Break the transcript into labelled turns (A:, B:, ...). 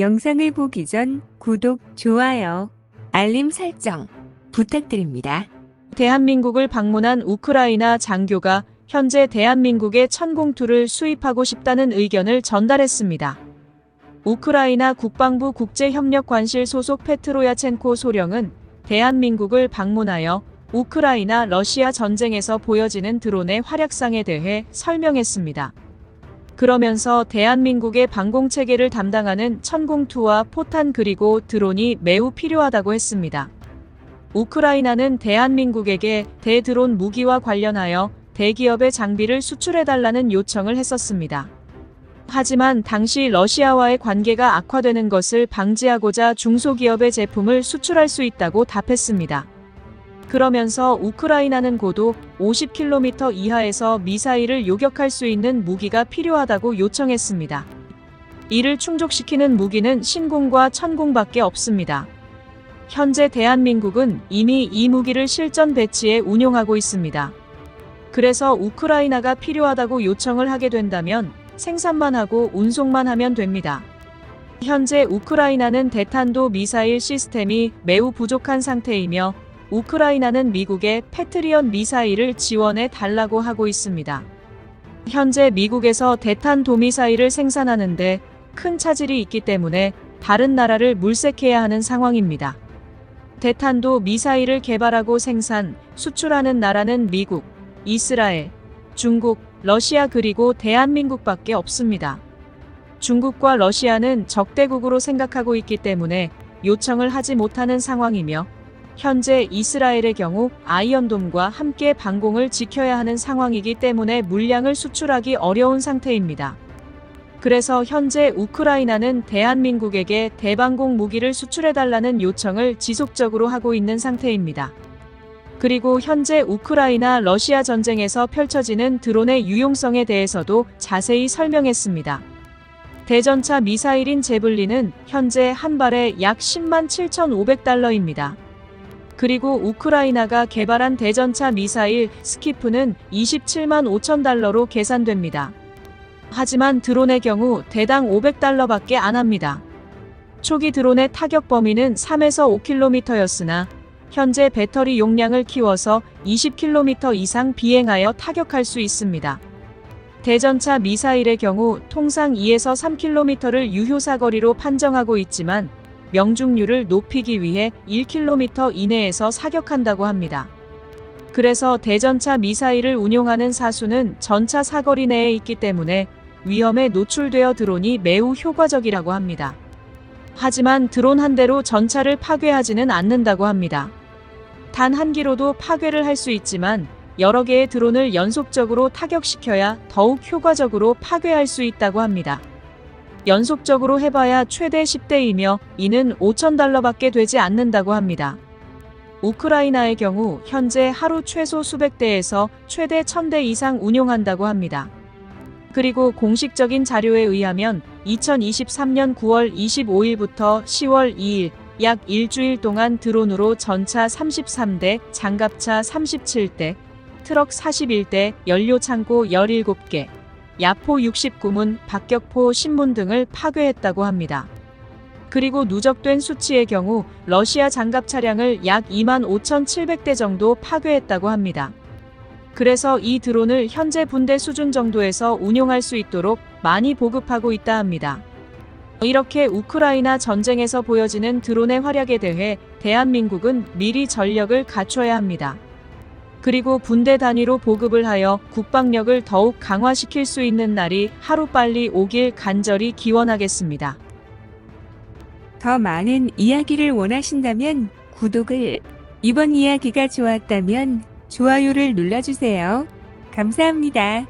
A: 영상을 보기 전 구독, 좋아요, 알림 설정 부탁드립니다.
B: 대한민국을 방문한 우크라이나 장교가 현재 대한민국의 천공투를 수입하고 싶다는 의견을 전달했습니다. 우크라이나 국방부 국제협력관실 소속 페트로야첸코 소령은 대한민국을 방문하여 우크라이나 러시아 전쟁에서 보여지는 드론의 활약상에 대해 설명했습니다. 그러면서 대한민국의 방공체계를 담당하는 천공투와 포탄 그리고 드론이 매우 필요하다고 했습니다. 우크라이나는 대한민국에게 대드론 무기와 관련하여 대기업의 장비를 수출해달라는 요청을 했었습니다. 하지만 당시 러시아와의 관계가 악화되는 것을 방지하고자 중소기업의 제품을 수출할 수 있다고 답했습니다. 그러면서 우크라이나는 고도 50km 이하에서 미사일을 요격할 수 있는 무기가 필요하다고 요청했습니다. 이를 충족시키는 무기는 신공과 천공밖에 없습니다. 현재 대한민국은 이미 이 무기를 실전 배치해 운용하고 있습니다. 그래서 우크라이나가 필요하다고 요청을 하게 된다면 생산만 하고 운송만 하면 됩니다. 현재 우크라이나는 대탄도 미사일 시스템이 매우 부족한 상태이며 우크라이나는 미국의 패트리언 미사일을 지원해 달라고 하고 있습니다. 현재 미국에서 대탄 도미사일을 생산하는데 큰 차질이 있기 때문에 다른 나라를 물색해야 하는 상황입니다. 대탄도 미사일을 개발하고 생산, 수출하는 나라는 미국, 이스라엘, 중국, 러시아 그리고 대한민국밖에 없습니다. 중국과 러시아는 적대국으로 생각하고 있기 때문에 요청을 하지 못하는 상황이며 현재 이스라엘의 경우 아이언돔과 함께 방공을 지켜야 하는 상황이기 때문에 물량을 수출하기 어려운 상태입니다. 그래서 현재 우크라이나는 대한민국에게 대방공 무기를 수출해달라는 요청을 지속적으로 하고 있는 상태입니다. 그리고 현재 우크라이나 러시아 전쟁에서 펼쳐지는 드론의 유용성에 대해서도 자세히 설명했습니다. 대전차 미사일인 제블린은 현재 한 발에 약 10만 7,500달러입니다. 그리고 우크라이나가 개발한 대전차 미사일 스키프는 27만 5천 달러로 계산됩니다. 하지만 드론의 경우 대당 500달러밖에 안 합니다. 초기 드론의 타격 범위는 3에서 5km였으나 현재 배터리 용량을 키워서 20km 이상 비행하여 타격할 수 있습니다. 대전차 미사일의 경우 통상 2에서 3km를 유효사거리로 판정하고 있지만 명중률을 높이기 위해 1km 이내에서 사격한다고 합니다. 그래서 대전차 미사일을 운용하는 사수는 전차 사거리 내에 있기 때문에 위험에 노출되어 드론이 매우 효과적이라고 합니다. 하지만 드론 한 대로 전차를 파괴하지는 않는다고 합니다. 단 한 기로도 파괴를 할 수 있지만 여러 개의 드론을 연속적으로 타격시켜야 더욱 효과적으로 파괴할 수 있다고 합니다. 연속적으로 해봐야 최대 10대이며 이는 5천달러밖에 되지 않는다고 합니다. 우크라이나의 경우 현재 하루 최소 수백 대에서 최대 1000대 이상 운용한다고 합니다. 그리고 공식적인 자료에 의하면 2023년 9월 25일부터 10월 2일 약 일주일 동안 드론으로 전차 33대, 장갑차 37대, 트럭 41대, 연료창고 17개, 야포 69문, 박격포 신문 등을 파괴했다고 합니다. 그리고 누적된 수치의 경우 러시아 장갑 차량을 약 2만 5,700대 정도 파괴했다고 합니다. 그래서 이 드론을 현재 분대 수준 정도에서 운용할 수 있도록 많이 보급하고 있다 합니다. 이렇게 우크라이나 전쟁에서 보여지는 드론의 활약에 대해 대한민국은 미리 전력을 갖춰야 합니다. 그리고 분대 단위로 보급을 하여 국방력을 더욱 강화시킬 수 있는 날이 하루빨리 오길 간절히 기원하겠습니다.
A: 더 많은 이야기를 원하신다면 구독을, 이번 이야기가 좋았다면 좋아요를 눌러주세요. 감사합니다.